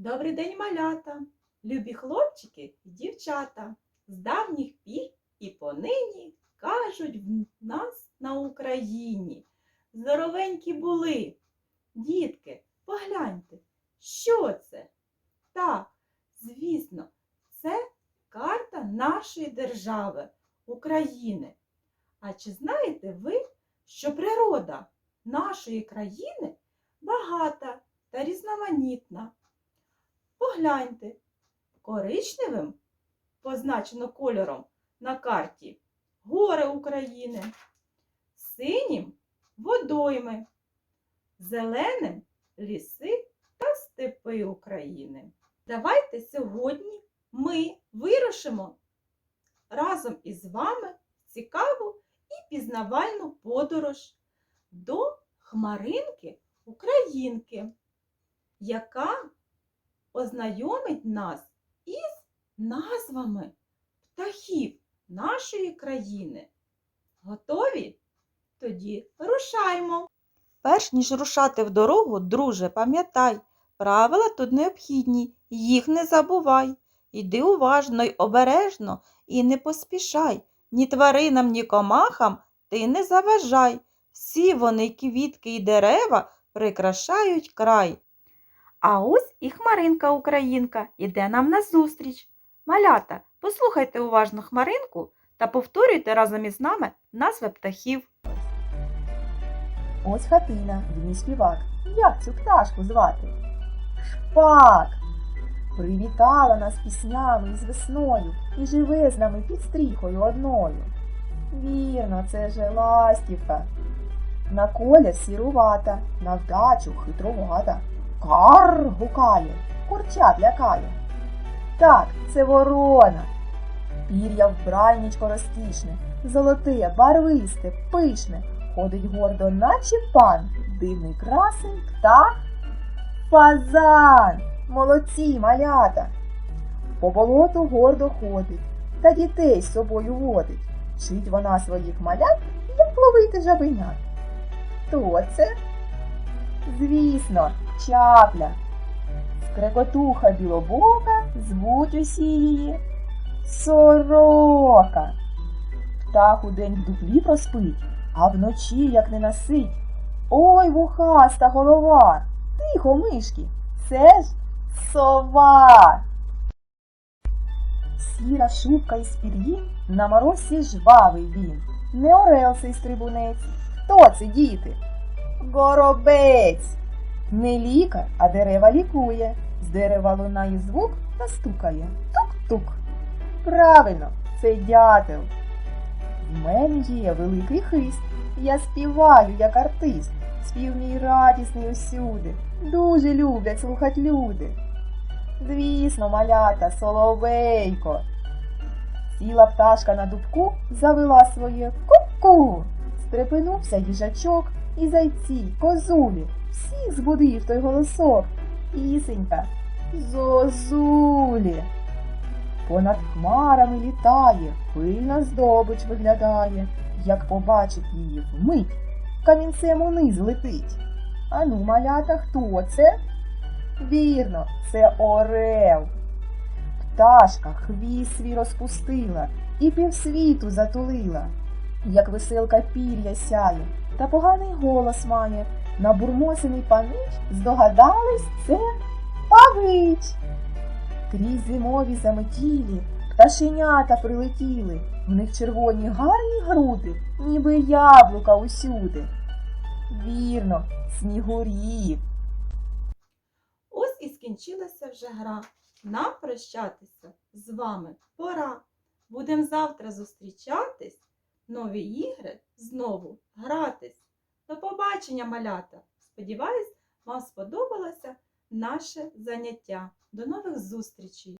Добрий день, малята, любі хлопчики і дівчата. З давніх пір і понині кажуть в нас на Україні. Здоровенькі були. Дітки, погляньте, що це? Так, звісно, це карта нашої держави, України. А чи знаєте ви, що природа нашої країни багата та різноманітна? Погляньте, коричневим позначено кольором на карті гори України, синім водойми, зеленим ліси та степи України. Давайте сьогодні ми вирушимо разом із вами цікаву і пізнавальну подорож до Хмаринки Українки, яка ознайомить нас із назвами птахів нашої країни. Готові? Тоді рушаймо. Перш ніж рушати в дорогу, друже, пам'ятай, правила тут необхідні, їх не забувай. Йди уважно й обережно і не поспішай. Ні тваринам, ні комахам ти не заважай. Всі вони квітки й дерева прикрашають край. А ось і хмаринка Українка іде нам назустріч. Малята, послухайте уважно хмаринку та повторюйте разом із нами назви птахів. Ось хатина, в ній співак. Як цю пташку звати? Шпак! Привітала нас піснями із весною і живе з нами під стріхою одною. Вірно, це же ластівка. На колір сірувата, на вдачу хитрувата. Кар гукає, курчат лякає. Так, це ворона. Пір'я вбральничко розкішне, золоте, барвисте, пишне, ходить гордо, наче пан, дивний красень, птах, фазан, молодці малята. По болоту гордо ходить, та дітей з собою водить. Вчить вона своїх малят, як ловити жабенят. Хто це? Звісно, чапля. Скрекотуха білобока, звуть усі її сорока. Птах удень в дуплі проспить, а вночі як не насить. Ой, вухаста голова, тихо, мишки, це ж сова. Сіра шубка із пір'їн, на морозі жвавий він. Не орел цей стрибунець. Хто це, діти? Горобець. Не лікар, а дерева лікує. З дерева лунає звук та стукає. Тук-тук. Правильно, це дятел. В мене є великий хист. Я співаю як артист. Спів мій радісний усюди. Дуже люблять слухать люди. Звісно, малята, соловейко. Сіла пташка на дубку, завела своє ку-ку. Стрепенувся їжачок і зайці, козулі. Всіх збудив той голосок. Пісенька. Зозулі. Понад хмарами літає, пильна здобич виглядає, як побачить її вмить, камінцем униз летить. Ану, малята, хто це? Вірно, це орел. Пташка хвіст свій розпустила і півсвіту затулила, як веселка пір'я сяє, та поганий голос має. Набурмосений панич здогадались це павич. Крізь зимові заметілі пташенята прилетіли, в них червоні гарні груди, ніби яблука усюди. Вірно, снігурі. Ось і скінчилася вже гра. Нам прощатися з вами пора. Будемо завтра зустрічатись, нові ігри знову гратись. До побачення, малята! Сподіваюсь, вам сподобалося наше заняття. До нових зустрічей!